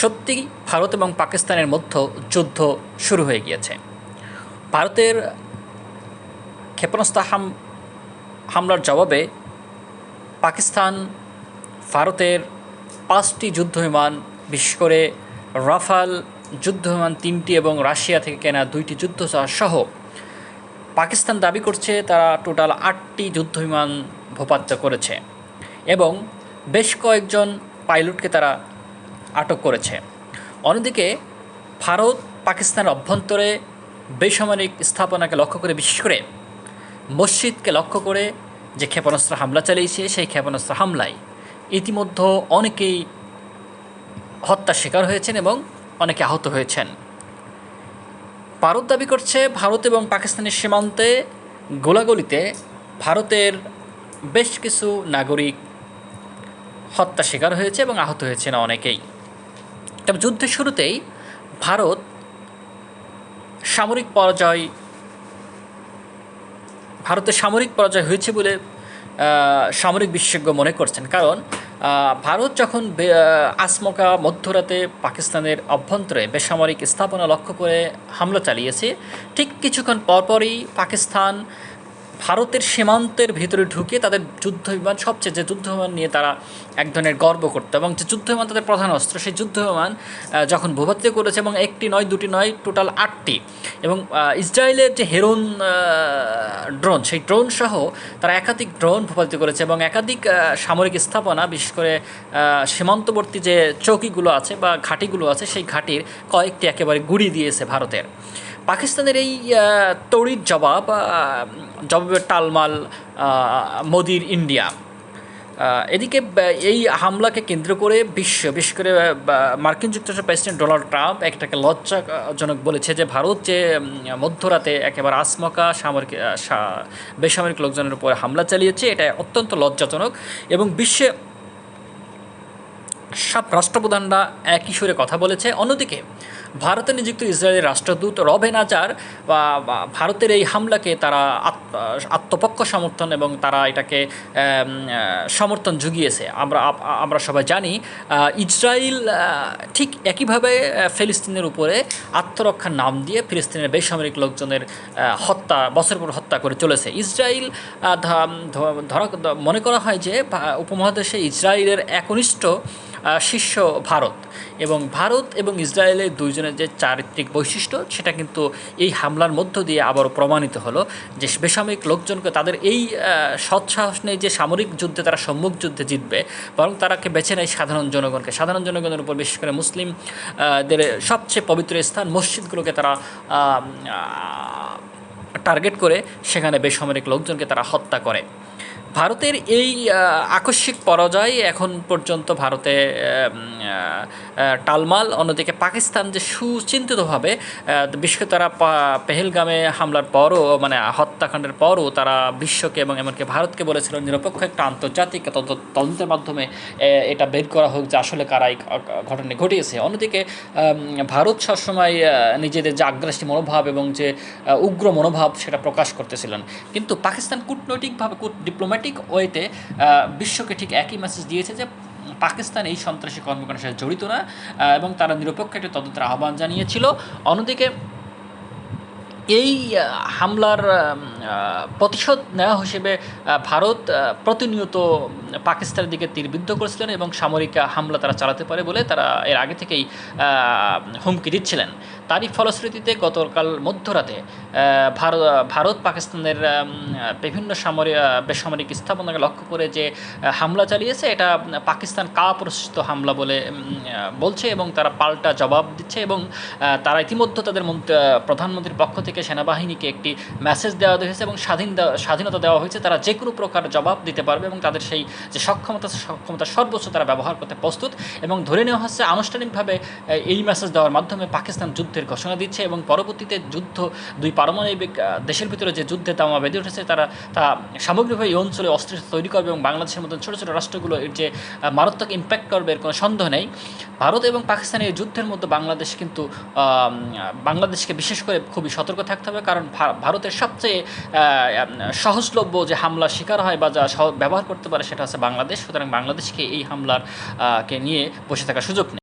সত্যি ভারত এবং পাকিস্তানের মধ্যে যুদ্ধ শুরু হয়ে গিয়েছে। ভারতের ক্ষেপণাস্ত্র হাম হামলার জবাবে পাকিস্তান ভারতের পাঁচটি যুদ্ধ বিমান বিশেষ করে রাফাল যুদ্ধ বিমান তিনটি এবং রাশিয়া থেকে কেনা দুইটি যুদ্ধ সহ পাকিস্তান দাবি করছে তারা টোটাল আটটি যুদ্ধ বিমান ভূপাত্য করেছে এবং বেশ কয়েকজন পাইলটকে তারা আটক করেছে। অন্যদিকে, ভারত পাকিস্তানের অভ্যন্তরে বেসামরিক স্থাপনাকে লক্ষ্য করে, বিশেষ করে মসজিদকে লক্ষ্য করে যে ক্ষেপণাস্ত্র হামলা চালিয়েছে, সেই ক্ষেপণাস্ত্র হামলায় ইতিমধ্যে অনেকেই হত্যার শিকার হয়েছেন এবং অনেকে আহত হয়েছেন। ভারত দাবি করছে, ভারত এবং পাকিস্তানের সীমান্তে গোলাগুলিতে ভারতের বেশ কিছু নাগরিক হত্যা শিকার হয়েছে এবং আহত হয়েছেন অনেকেই। তবে যুদ্ধের শুরুতেই ভারত সামরিক পরাজয়, ভারতের সামরিক পরাজয় হয়েছে বলে সামরিক বিশেষজ্ঞ মনে করছেন। কারণ ভারত যখন আসমকা, মধ্যরাতে পাকিস্তানের অভ্যন্তরে বেসামরিক স্থাপনা লক্ষ্য করে হামলা চালিয়েছে, ঠিক কিছুক্ষণ পরপরই পাকিস্তান ভারতের সীমান্তের ভিতরে ঢুকে তাদের যুদ্ধ বিমান সবচেয়ে যে যুদ্ধ বিমান নিয়ে তারা এক ধরনের গর্ব করতো এবং যে যুদ্ধ বিমান তাদের প্রধান অস্ত্র, সেই যুদ্ধ বিমান যখন ভূপাতিত করেছে এবং একটি নয়, দুটি নয়, টোটাল আটটি এবং ইসরায়েলের যে হেরোন ড্রোন, সেই ড্রোন সহ তারা একাধিক ড্রোন ভূপাতিত করেছে এবং একাধিক সামরিক স্থাপনা, বিশেষ করে সীমান্তবর্তী যে চৌকিগুলো আছে বা ঘাঁটিগুলো আছে, সেই ঘাঁটির কয়েকটি একেবারে গুড়িয়ে দিয়েছে ভারতের। পাকিস্তানের এই তড়িৎ জবাব জবাবের টালমাল মোদির ইন্ডিয়া। এদিকে এই হামলাকে কেন্দ্র করে বিশ্ব, বিশেষ করে মার্কিন যুক্তরাষ্ট্রের প্রেসিডেন্ট ডোনাল্ড ট্রাম্প একটাকে লজ্জাজনক বলেছে যে ভারত যে মধ্যরাতে একেবারে আসমকা, সামরিক বেসামরিক লোকজনের উপর হামলা চালিয়েছে, এটা অত্যন্ত লজ্জাজনক এবং বিশ্বে সব রাষ্ট্রপ্রধানরা একই সুরে কথা বলেছে। অন্যদিকে ভারতে নিযুক্ত ইসরায়েলের রাষ্ট্রদূত রবেন আজার ভারতের এই হামলাকে তারা আত্ম- আত্মপক্ষ সমর্থন এবং তারা এটাকে সমর্থন জুগিয়েছে। আমরা আমরা সবাই জানি ইসরায়েল ঠিক একইভাবে ফিলিস্তিনের উপরে আত্মরক্ষার নাম দিয়ে ফিলিস্তিনের বেসামরিক লোকজনের হত্যা বছর পর হত্যা করে চলেছে। ইসরায়েল ধরা, মনে করা হয় যে উপমহাদেশে ইসরায়েলের একনিষ্ঠ শীর্ষ ভারত। এবং ভারত এবং ইসরায়েলের দুইজনের যে চারিত্রিক বৈশিষ্ট্য সেটা কিন্তু এই হামলার মধ্য দিয়ে আবারও প্রমাণিত হলো যে বেসামরিক লোকজনকে তাদের এই সৎসাহস নেই যে সামরিক যুদ্ধে তারা সম্মুখ যুদ্ধে জিতবে বরং তারাকে বেছে নেয় সাধারণ জনগণকে। সাধারণ জনগণের উপর বিশেষ করে মুসলিম আহ, দের সবচেয়ে পবিত্র স্থান মসজিদগুলোকে তারা টার্গেট করে সেখানে বেসামরিক লোকজনকে তারা হত্যা করে। ভারতের এই আকস্মিক পরাজয় এখন পর্যন্ত ভারতে টালমাল। অন্যদিকে পাকিস্তান যে সুচিন্তিতভাবে বিশ্বকে তারা পেহেলগামে হামলার পরও মানে হত্যাকাণ্ডের পরও তারা বিশ্বকে এবং এমনকি ভারতকে বলেছিল নিরপেক্ষ একটা আন্তর্জাতিক তদন্ত- তদন্তের মাধ্যমে এটা বের করা হোক যে আসলে কারাই ঘটনা ঘটিয়েছে। অন্যদিকে ভারত সবসময় নিজেদের যে আগ্রাসী মনোভাব এবং যে উগ্র মনোভাব সেটা প্রকাশ করতেছিলেন। কিন্তু পাকিস্তান কূটনৈতিকভাবে ডিপ্লোম্যাটিক ওয়েতে বিশ্বকে ঠিক একই মেসেজ দিয়েছে যে, পাকিস্তান এই সন্ত্রাসী কর্মকাণ্ডের সাথে জড়িত না এবং তারা নিরপেক্ষ একটি তদন্তের আহ্বান জানিয়েছিল। অন্যদিকে, এই হামলার প্রতিশোধ নেওয়া হিসেবে ভারত প্রতিনিয়ত পাকিস্তানের দিকে তীরবিদ্ধ করেছিলেন এবং সামরিক হামলা তারা চালাতে পারে বলে তারা এর আগে থেকেই হুমকি দিচ্ছিলেন। তারই ফলশ্রুতিতে গতকাল মধ্যরাতে ভারত ভারত পাকিস্তানের বিভিন্ন সামরিক বেসামরিক স্থাপনাকে লক্ষ্য করে যে হামলা চালিয়েছে, এটা পাকিস্তান কা প্ররোচিত হামলা বলে বলছে এবং তারা পাল্টা জবাব দিচ্ছে এবং তারা ইতিমধ্যে তাদের প্রধানমন্ত্রীর পক্ষ থেকে সেনাবাহিনীকে একটি মেসেজ দেওয়া হয়েছে এবং স্বাধীন স্বাধীনতা দেওয়া হয়েছে, তারা যে কোনো প্রকার জবাব দিতে পারবে এবং তাদের সেই যে সক্ষমতা সক্ষমতা সর্বোচ্চ তারা ব্যবহার করতে প্রস্তুত এবং ধরে নেওয়া হচ্ছে আনুষ্ঠানিকভাবে এই মেসেজ দেওয়ার মাধ্যমে পাকিস্তান যুদ্ধের ঘোষণা দিচ্ছে এবং পরবর্তীতে যুদ্ধ, দুই পারমাণবিক দেশের ভিতরে যে যুদ্ধে তামা বেঁধে উঠেছে, তারা, তা সামগ্রিকভাবে এই অঞ্চলে অস্ত্র তৈরি করবে এবং বাংলাদেশের মতন ছোটো ছোটো রাষ্ট্রগুলো এর যে মারাত্মক ইম্প্যাক্ট করবে এর কোনো সন্দেহ নেই। ভারত এবং পাকিস্তানের যুদ্ধের মধ্যে বাংলাদেশ কিন্তু বাংলাদেশকে বিশেষ করে খুবই সতর্ক থাকতে হবে কারণ ভারতের সবচেয়ে সহজলভ্য যে হামলা শিকার হয় বা যা ব্যবহার করতে পারে সেটা হচ্ছে বাংলাদেশ। সুতরাং বাংলাদেশকে এই হামলার কে নিয়ে বসে থাকার সুযোগ নেই।